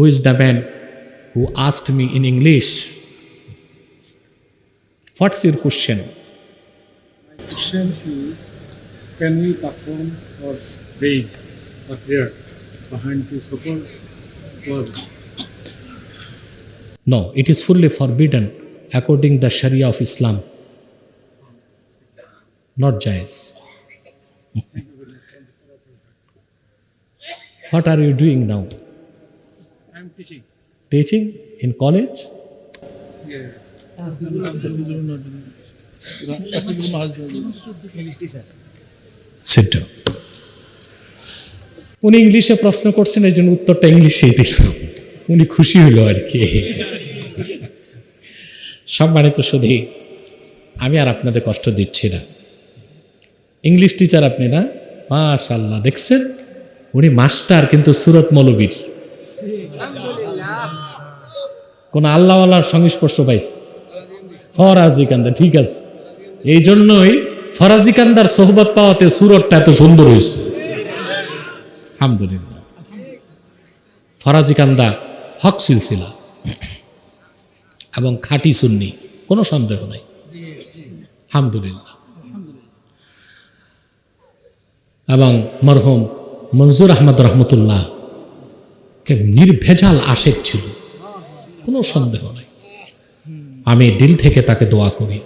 Who is the man who asked me in English? What's your question? My question is can we perform or pray or prayer behind the support or No, it is fully forbidden according the Sharia of Islam. Not jais. what are you doing now? Teaching? Teaching in college? Sit down. উনি ইংলিশে প্রশ্ন করছেন, এই জন্য উত্তরটা ইংলিশেই দিলাম উনি খুশি হলো আর কি সম্মানিত শুধু আমি আর আপনাদের কষ্ট দিচ্ছি না ইংলিশ টিচার আপনি না মাশাল্লাহ দেখছেন উনি মাস্টার, কিন্তু সুরত মৌলবীর কোন আল্লাহওয়ালার সংস্পর্শ পাইছে ফরাজি কান্দা, ঠিক আছে। এই জন্যই ফরাজি কান্দার সোহবত পাওয়াতে সুরতটা এত সুন্দর হয়েছে। আলহামদুলিল্লাহ। ফরাজি কান্দা হক সিলসিলা। এবং খাঁটি সুন্নি, কোনো সন্দেহ নাই। আলহামদুলিল্লাহ। এবং মরহুম মনজুর আহমদ রহমতুল্লাহ নির্ভেজাল আশেক ছিল। কোনো সন্দেহ নাই। আমি দিল থেকে তাকে দোয়া করি।